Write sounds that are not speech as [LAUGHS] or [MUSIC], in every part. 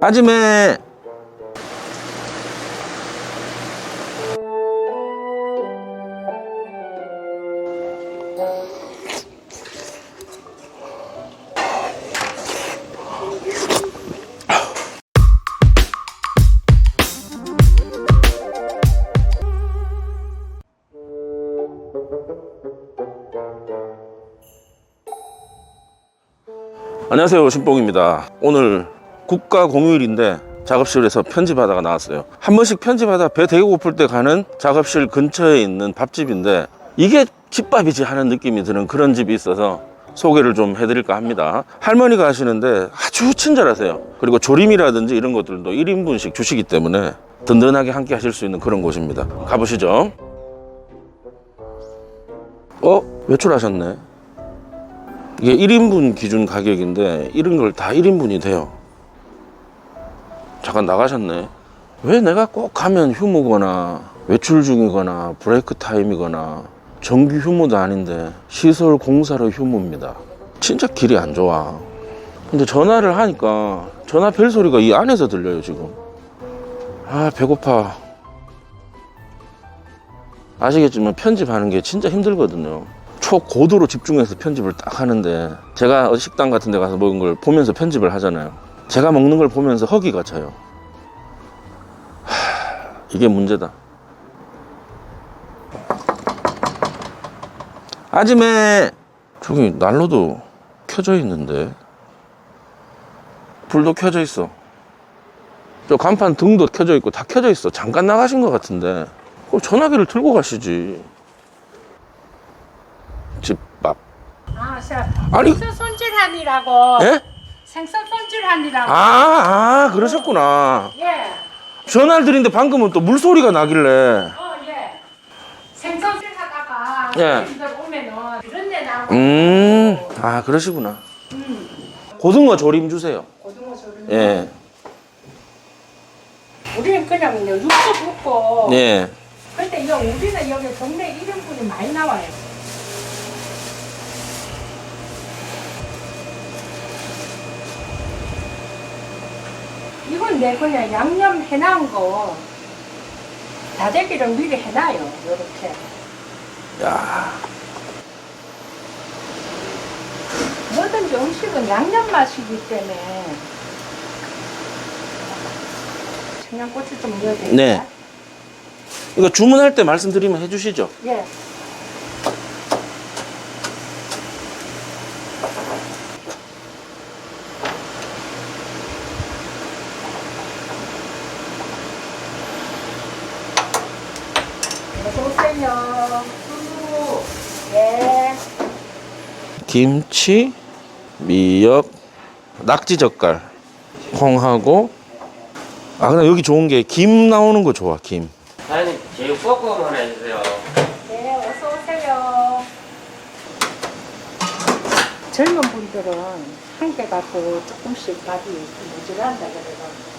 아줌매 안녕하세요. 신봉입니다. 오늘 국가 공휴일인데 작업실에서 편집하다가 나왔어요. 한 번씩 편집하다 배 되게 고플 때 가는 작업실 근처에 있는 밥집인데 이게 집밥이지 하는 느낌이 드는 그런 집이 있어서 소개를 좀 해드릴까 합니다. 할머니가 하시는데 아주 친절하세요. 그리고 조림이라든지 이런 것들도 1인분씩 주시기 때문에 든든하게 함께 하실 수 있는 그런 곳입니다. 가보시죠. 어? 외출하셨네. 이게 1인분 기준 가격인데 이런 걸 다 1인분이 돼요. 잠깐 나가셨네. 왜 내가 꼭 가면 휴무거나 외출 중이거나 브레이크 타임이거나 정규 휴무도 아닌데 시설 공사로 휴무입니다. 진짜 길이 안 좋아. 근데 전화를 하니까 전화 벨 소리가 이 안에서 들려요 지금. 아 배고파. 아시겠지만 편집하는 게 진짜 힘들거든요. 초고도로 집중해서 편집을 딱 하는데 제가 식당 같은 데 가서 먹은 걸 보면서 편집을 하잖아요. 제가 먹는 걸 보면서 허기가 차요. 하, 이게 문제다. 아줌매 저기 난로도 켜져 있는데 불도 켜져 있어. 저 간판 등도 켜져 있고 다 켜져 있어. 잠깐 나가신 것 같은데 그럼 전화기를 들고 가시지. 집밥. 아, 저 아니. 생선 손질하니라고. 예? 생선 손질하니라고. 아, 아, 그러셨구나. 예. 전화를 드린데 방금은 또 물소리가 나길래. 어, 예. 생선 손질하다가 예. 오면은 이런 데 나오고 음, 아, 그러시구나. 고등어 조림 주세요. 고등어 조림. 예, 우리는 그냥 육수 붓고. 예. 근데 이 우리는 여기 동네 1인분이 많이 나와요. 내 그냥 양념 해놓은 거 다대기를 미리 해놔요. 이렇게. 야, 뭐든지 음식은 양념 맛이기 때문에 청양고추 좀 넣어야 되겠다. 네. 이거 주문할 때 말씀드리면 해주시죠. 예. 어서 오세요. 예. 김치, 미역, 낙지 젓갈, 콩하고. 아, 근데 여기 좋은 게 김 나오는 거 좋아, 김. 사장님 제육 볶음 하나 해주세요. 네, 어서 오세요. 젊은 분들은 한 개 갖고 조금씩 밥이 모자란다 그래요.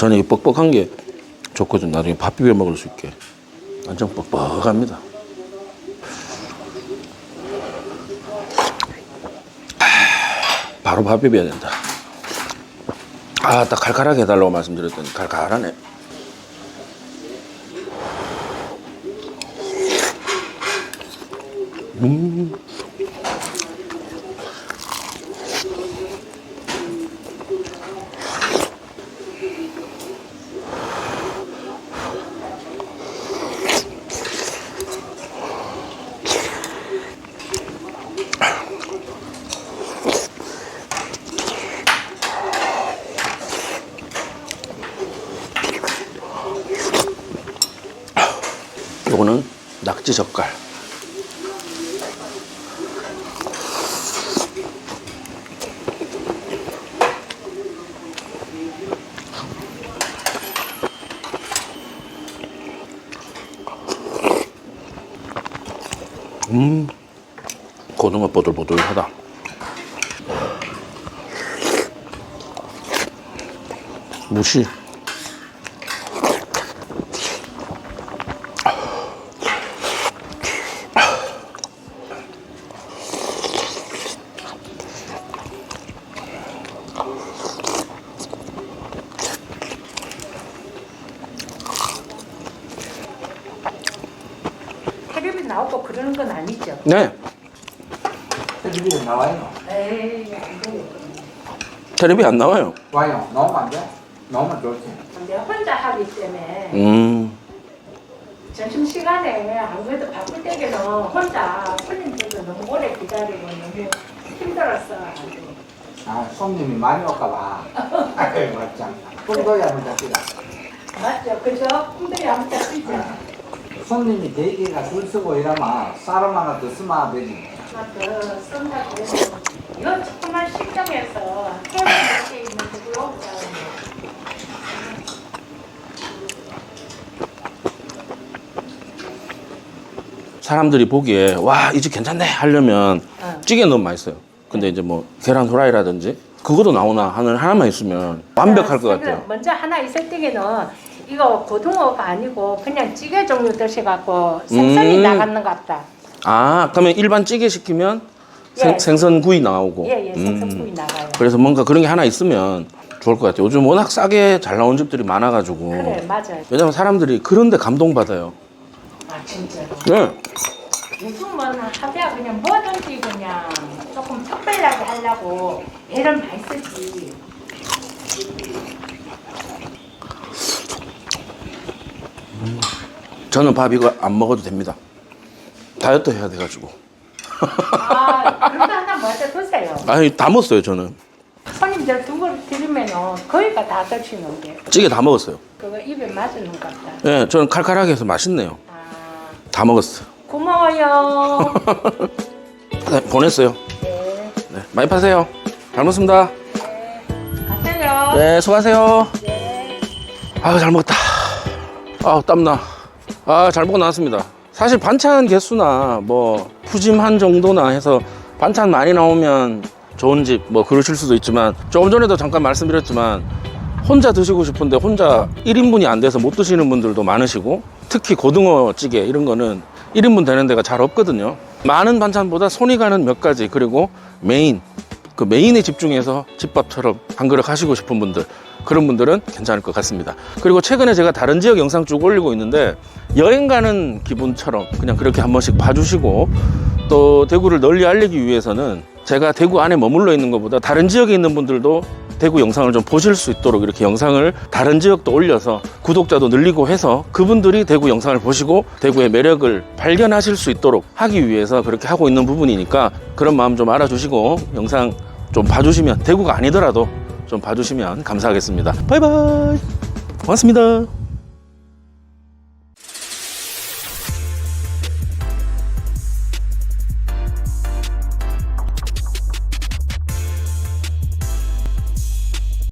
저는 이 뻑뻑한 게 좋거든. 나중에 밥 비벼 먹을 수 있게. 완전 뻑뻑합니다. 바로 밥 비벼야 된다. 아, 딱 칼칼하게 해달라고 말씀드렸더니 칼칼하네. 음. 요거는 낙지 젓갈. 음 고등어 보들보들하다. 무시. 나오고 그러는 건 아니죠? 네. 텔레비전 나와요. 에이, 안 돼요. 텔레비 안 나와요. 와요. 너무 안 돼? 너무 좋지. 근데 혼자 하기 때문에 음. 점심시간에 안 그래도 바쁠 때에는 혼자 손님들도 너무 오래 기다리고 너무 힘들었어. 아, 손님이 많이 올까봐. 아유, 맞짱. 꿈도야 한번 잡시다. 맞죠? 그죠? 꿈들이 아무튼 쓰죠? 손님이 대기가 줄 서고 이러면 사람 하나 더 쓰면 되지. 쏜다 그래서 이건 조그만 식당에서 해외 몇개 있는 그걸 오잖아요. 사람들이 보기에 와 이 집 괜찮네 하려면 어. 찌개 너무 맛있어요. 근데 이제 뭐 계란 후라이라든지 그것도 나오나 하는 하나만 있으면 완벽할 것 같아요. 먼저 하나 있을 때에는 이거 고등어가 아니고 그냥 찌개 종류 드셔갖고 생선이 음. 나가는 것 같다. 아 그러면 일반 찌개 시키면 생, 예. 생선 구이 나오고. 예 예 생선 음. 구이 나가요. 그래서 뭔가 그런 게 하나 있으면 좋을 것 같아요. 요즘 워낙 싸게 잘 나온 집들이 많아가지고. 그래 맞아요. 왜냐면 사람들이 그런데 감동받아요. 아 진짜로. 네. 요즘은 하대야 그냥 뭐든지 그냥 조금 특별하게 하려고 애를 많이 쓰지. 저는 밥 이거 안 먹어도 됩니다. 다이어트 해야 돼가지고. 아 그래도 하나 먼저 드세요. [LAUGHS] 아니 다 먹었어요 저는. 손님들 두 그릇 드리면은 거의가 다 드시는데 찌개 다 먹었어요. 그거 입에 맞는 것 같다. 네, 저는 칼칼하게 해서 맛있네요. 아 다 먹었어요. 고마워요. [LAUGHS] 네, 보냈어요. 네. 네, 많이 파세요. 잘 먹습니다. 네. 가세요. 네, 수고하세요. 네. 아, 잘 먹었다. 아, 땀나. 아, 잘 먹고 나왔습니다. 사실 반찬 개수나 뭐 푸짐한 정도나 해서 반찬 많이 나오면 좋은 집 뭐 그러실 수도 있지만 조금 전에도 잠깐 말씀드렸지만 혼자 드시고 싶은데 혼자 1인분이 안 돼서 못 드시는 분들도 많으시고 특히 고등어 찌개 이런 거는 1인분 되는 데가 잘 없거든요. 많은 반찬보다 손이 가는 몇 가지 그리고 메인 그 메인에 집중해서 집밥처럼 한 그릇 하시고 싶은 분들 그런 분들은 괜찮을 것 같습니다. 그리고 최근에 제가 다른 지역 영상 쭉 올리고 있는데 여행 가는 기분처럼 그냥 그렇게 한 번씩 봐주시고 또 대구를 널리 알리기 위해서는 제가 대구 안에 머물러 있는 것보다 다른 지역에 있는 분들도 대구 영상을 좀 보실 수 있도록 이렇게 영상을 다른 지역도 올려서 구독자도 늘리고 해서 그분들이 대구 영상을 보시고 대구의 매력을 발견하실 수 있도록 하기 위해서 그렇게 하고 있는 부분이니까 그런 마음 좀 알아주시고 영상 좀 봐주시면 대구가 아니더라도 좀 봐주시면 감사하겠습니다. 바이바이. 고맙습니다.